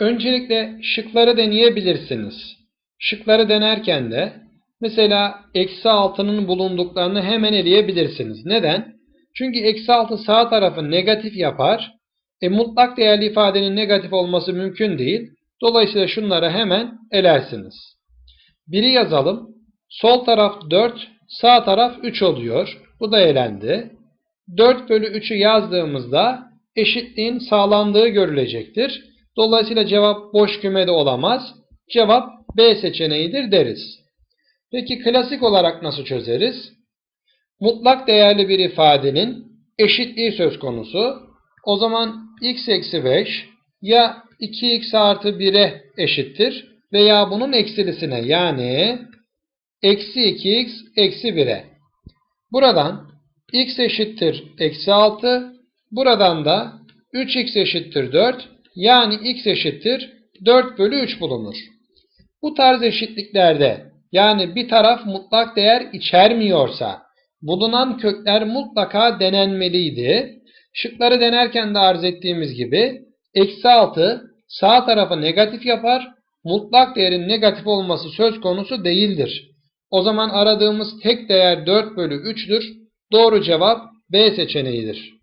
Öncelikle şıkları deneyebilirsiniz. Şıkları denerken de mesela eksi 6'nın bulunduklarını hemen eleyebilirsiniz. Neden? Çünkü eksi 6 sağ tarafı negatif yapar. E, mutlak değerli ifadenin negatif olması mümkün değil. Dolayısıyla şunları hemen elersiniz. Biri yazalım. Sol taraf 4, sağ taraf 3 oluyor. Bu da elendi. 4 bölü 3'ü yazdığımızda eşitliğin sağlandığı görülecektir. Dolayısıyla cevap boş kümede olamaz. Cevap B seçeneğidir deriz. Peki klasik olarak nasıl çözeriz? Mutlak değerli bir ifadenin eşitliği söz konusu. O zaman x eksi 5 ya 2x artı 1'e eşittir veya bunun eksilisine yani eksi 2x eksi 1'e. Buradan x eşittir eksi 6. Buradan da 3x eşittir 4. Yani x eşittir 4 bölü 3 bulunur. Bu tarz eşitliklerde yani bir taraf mutlak değer içermiyorsa bulunan kökler mutlaka denenmeliydi. Şıkları denerken de arz ettiğimiz gibi eksi 6 sağ tarafı negatif yapar. Mutlak değerin negatif olması söz konusu değildir. O zaman aradığımız tek değer 4 bölü 3'tür. Doğru cevap B seçeneğidir.